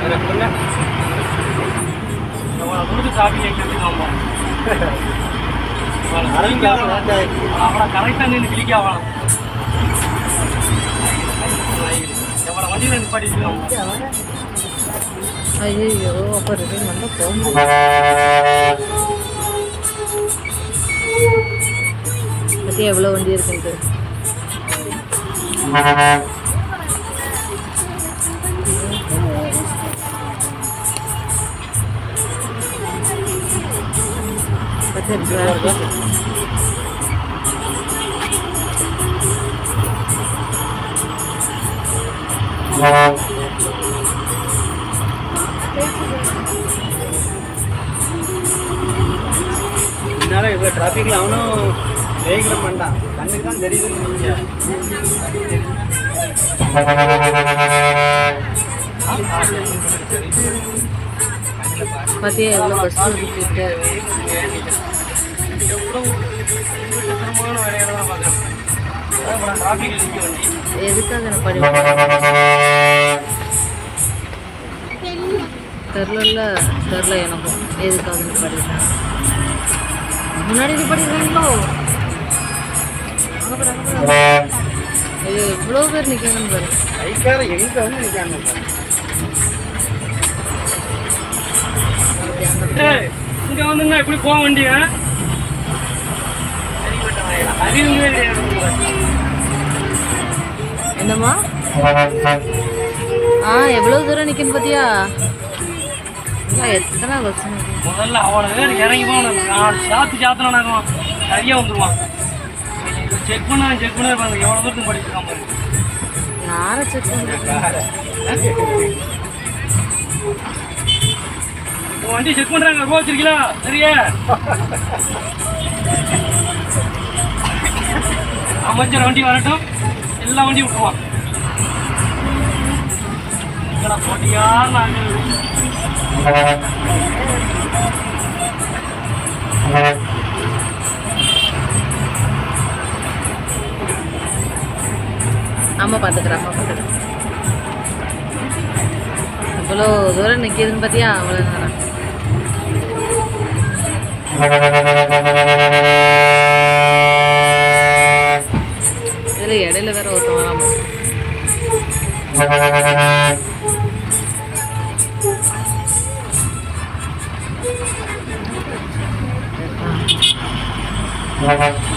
வேற கொடுங்க. அவனை கிளிக்க அவனை. அவனை correct நிப்பாட்டி ஐயோ அப்போ ரிட்டர்ன் வந்தால் போக பற்றி எவ்வளோ வண்டி இருக்குன்ட்டு பற்றி traffic. இதனால இவ்வளவு டிராஃபிக்ல அவனும் வேகிரம் கண்ணுக்கு தான் பார்த்தியா எவ்வளோ பஸ் இருக்கு நான் எதுக்காக நான் படி தெரில தெரில எனக்கும். எதுக்காக படிக்கிறேன்? முன்னாடி படிக்கிறீங்களோ ஐயோ இவ்வளோ பேர் நிற்கணும் பாரு பைக்காரன் எங்க வந்து நிக்கான்னு பாரு. ஏய், இப்படி போக வண்டியா அறிவுமே என்னம்மா? ஆ எவ்வளோ தூரம் நிற்கணும் பார்த்தியா இல்லை எத்தனை பஸ் முதல்ல அவ்வளோ பேர் இறங்கி போகணும். நான் சாத்து சாத்தினாக்கும் சரியா வந்துடுவான் செக் பண்ண செக் பண்ண பாருங்க. எவ்வளவு தூரத்துக்கு படிச்சிருக்கான் பாருங்க யாரை செக் பண்ணுறது உன் வண்டி செக் பண்றாங்க. ரூபா வச்சிருக்கீங்களா? சரியா. அமைச்சர் வண்டி வரட்டும். எல்லா வண்டியும் விட்டுருவான். போட்டியா நாங்கள். அம்மா பார்த்துக்கிறேன் அம்மா பார்த்துக்கிறேன் இவ்வளோ தூரம் நிற்கிதுன்னு பார்த்தியா அவ்வளோ தானே இதில் இடையில வேற ஒருத்தன் you.